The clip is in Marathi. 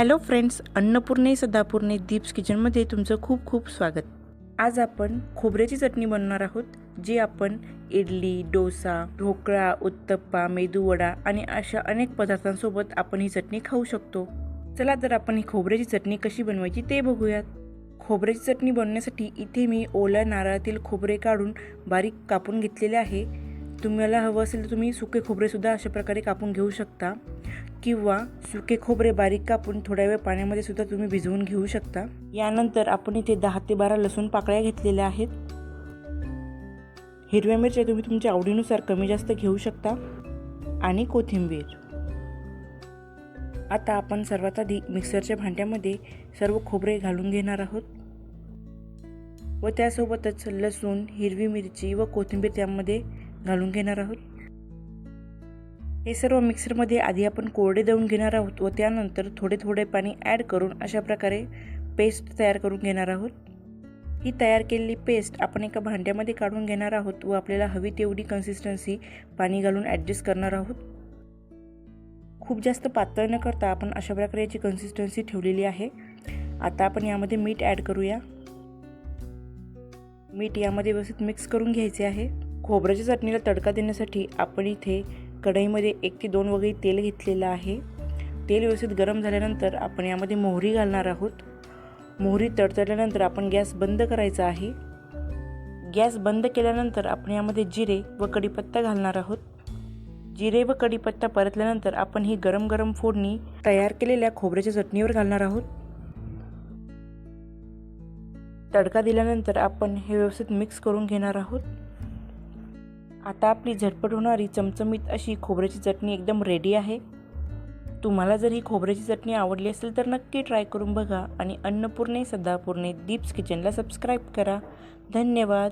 हॅलो फ्रेंड्स अन्नपूर्णे सदापूर्णे दीप्स किचनमध्ये तुमचं खूप खूप स्वागत. आज आपण खोबऱ्याची चटणी बनवणार आहोत जी आपण इडली डोसा ढोकळा उत्तप्पा मेदूवडा आणि अशा अनेक पदार्थांसोबत आपण ही चटणी खाऊ शकतो. चला तर आपण ही खोबऱ्याची चटणी कशी बनवायची ते बघूयात. खोबऱ्याची चटणी बनवण्यासाठी इथे मी ओल्या नारळातील खोबरे काढून बारीक कापून घेतलेले आहे. तुम्हाला हवं असेल तर तुम्ही सुके खोबरेसुद्धा अशा प्रकारे कापून घेऊ शकता. किंवा सुके खोबरे बारीक कापून थोड्या वेळ पाण्यामध्ये सुद्धा तुम्ही भिजवून घेऊ शकता. यानंतर आपण इथे दहा ते बारा लसूण पाकळ्या घेतलेल्या आहेत. हिरव्या मिरच्या तुम्ही तुमच्या आवडीनुसार कमी जास्त घेऊ शकता. आणि कोथिंबीर. आता आपण सर्वात आधी मिक्सरच्या भांड्यामध्ये सर्व खोबरे घालून घेणार आहोत. व त्यासोबतच लसूण हिरवी मिरची व कोथिंबीर त्यामध्ये घालून घेणार आहोत. हे सर्व मिक्सरमध्ये आधी आपण कोरडे देऊन घेणार आहोत व त्यानंतर थोडे थोडे पाणी ॲड करून अशा प्रकारे पेस्ट तयार करून घेणार आहोत. ही तयार केलेली पेस्ट आपण एका भांड्यामध्ये काढून घेणार आहोत व आपल्याला हवी तेवढी कन्सिस्टन्सी पाणी घालून ॲडजस्ट करणार आहोत. खूप जास्त पातळ न करता आपण अशा प्रकारे याची कन्सिस्टन्सी ठेवलेली आहे. आता आपण यामध्ये मीठ ॲड करूया. मीठ यामध्ये व्यवस्थित मिक्स करून घ्यायचे आहे. खोबऱ्याच्या चटणीला तडका देण्यासाठी आपण इथे कढईमध्ये एक ते दोन वगैरे तेल घेतलेलं आहे. तेल व्यवस्थित गरम झाल्यानंतर आपण यामध्ये मोहरी घालणार आहोत. मोहरी तडतडल्यानंतर आपण गॅस बंद करायचा आहे. गॅस बंद केल्यानंतर आपण यामध्ये जिरे व कढीपत्ता घालणार आहोत. जिरे व कढीपत्ता परतल्यानंतर आपण ही गरम गरम फोडणी तयार केलेल्या खोबऱ्याच्या चटणीवर घालणार आहोत. तडका दिल्यानंतर आपण हे व्यवस्थित मिक्स करून घेणार आहोत. आता आपली झटपट होणारी चमचमीत अशी खोबऱ्याची चटणी एकदम रेडी आहे. तुम्हाला जर ही खोबऱ्याची चटणी आवडली असेल तर नक्की ट्राय करून बघा आणि अन्नपूर्णे सदापूर्णे दीप्स किचनला सबस्क्राईब करा. धन्यवाद.